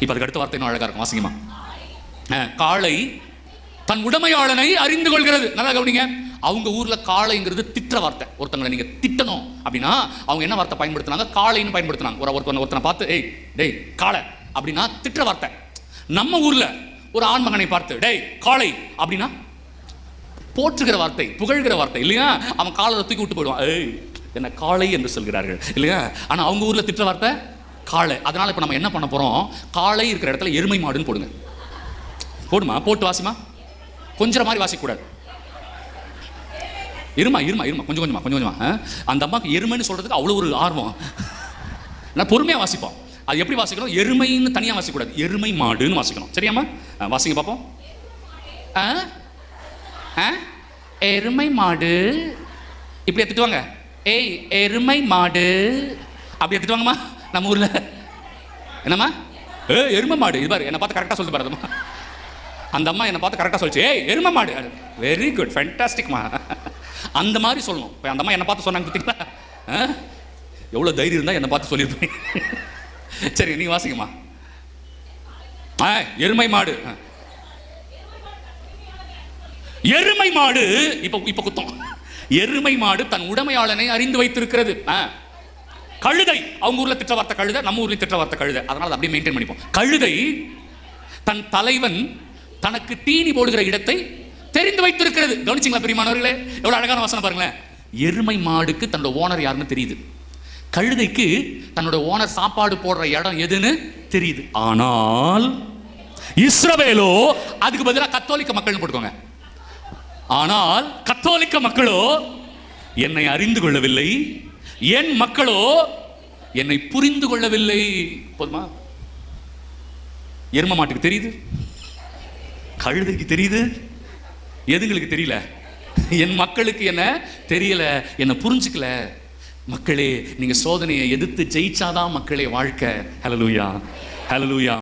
இப்போ அதுக்கு அடுத்த வார்த்தை அழகாக இருக்கும். வாசிங்கம்மா காளை தன் உடைமையாளனை அறிந்து கொள்கிறது. நல்லா கவனிங்க. அவங்க ஊரில் காளைங்கிறது திட்டுற வார்த்தை. ஒருத்தங்களை நீங்கள் திட்டணும் அப்படின்னா அவங்க என்ன வார்த்தை பயன்படுத்துனாங்க? காளைன்னு பயன்படுத்தினாங்க. ஒரு ஒருத்தனை ஒருத்தனை பார்த்து ஏய் டேய் காளை அப்படின்னா திட்டுற வார்த்தை. நம்ம ஊரில் ஒரு ஆண்மகனை பார்த்து டேய் காளை அப்படின்னா போற்றுகிற வார்த்தை புகழ்கிற வார்த்தை இல்லையா? அவன் காலை தூக்கி விட்டு போயிடுவான். ஏய் என்ன காளை என்று சொல்கிறார்கள் இல்லையா? ஆனால் அவங்க ஊரில் திட்டுற வார்த்தை காளை. அதனால் இப்போ நம்ம என்ன பண்ண போகிறோம் காளை இருக்கிற இடத்துல எருமை மாடுன்னு போடுங்க. போடுமா? போட்டு வாசிமா? கொஞ்சம் மாதிரி வாசிக்கக்கூடாது. இருமா இருமா இருமா. கொஞ்சம் கொஞ்சமாக கொஞ்சம் கொஞ்சமாக அந்த அம்மாவுக்கு எருமைன்னு சொல்கிறதுக்கு அவ்வளோ ஒரு ஆர்வம். நான் பொறுமையாக வாசிப்போம். அது எப்படி வாசிக்கணும்? எருமைன்னு தனியாக வாசிக்கக்கூடாது. எருமை மாடுன்னு வாசிக்கணும். சரியாம்மா? வாசிங்க பார்ப்போம் ஆ? ஆ? எருமை மாடு. இப்படி எடுத்துட்டு வாங்க. ஏய் எருமை மாடு. அப்படி எடுத்துட்டு வாங்கம்மா. நம்ம ஊர்ல. என்னம்மா? ஏ எருமை மாடு. இது பாரு என்னை பார்த்து கரெக்டாக சொல்லிட்டு பாருங்கம்மா அந்த அம்மா என்னை பார்த்து கரெக்டாக சொல்லிச்சு. ஏய் எருமை மாடு. வெரி குட் ஃபென்டாஸ்டிக்மா அந்த மாதிரி சொல்லணும். இப்போ அந்த அம்மா என்னை பார்த்து சொன்னாங்க பார்த்தீங்களா? ஆ? எவ்வளோ தைரியம் இருந்தால் என்னை பார்த்து சொல்லியிருப்பேன் சரி நீ வாசிங்கம்மா. ஆ எருமை மாடு. ஆ. எருமை மாடு இப்ப இப்ப குத்தம். எருமை மாடு தன் உடைமையாளனை அறிந்து வைத்திருக்கிறது. ஆ. கழுதை அவங்க ஊரில் திட்ட வார்த்தை கழுதை நம்ம ஊர்லேயும் திட்ட வார்த்தை கழுதை. அதனால் அப்படியே மெயின்டைன் பண்ணிப்போம். கழுதை தன் தலைவன் தனக்கு தீனி போடுகிற இடத்தை தெரிந்து வைத்திருக்கிறது. கவனிச்சிங்களா பிரியமானவர்களே? எவ்வளோ அழகான வசனம் பாருங்களேன். எருமை மாடுக்கு தன்னோட ஓனர் யாருன்னு தெரியுது. கழுதைக்கு தன்னோட ஓனர் சாப்பாடு போடுற இடம் எதுன்னு தெரியுது. ஆனால் இஸ்ரவேலோ அதுக்கு பதிலாக கத்தோலிக்க மக்கள்னு போட்டுக்கோங்க. ஆனால் கத்தோலிக்க மக்களோ என்னை அறிந்து கொள்ளவில்லை. என் மக்களோ என்னை புரிந்து கொள்ளவில்லை. போதுமா? எரும மாட்டுக்கு தெரியுது? கழுதைக்கு தெரியுது? எதுங்களுக்கு தெரியல? என் மக்களுக்கு என்ன தெரியல? என்ன புரிஞ்சுக்கல. மக்களே நீங்க சோதனையை எதிர்த்து ஜெயிச்சாதான் மக்களே வாழ்க்கை. Hallelujah hallelujah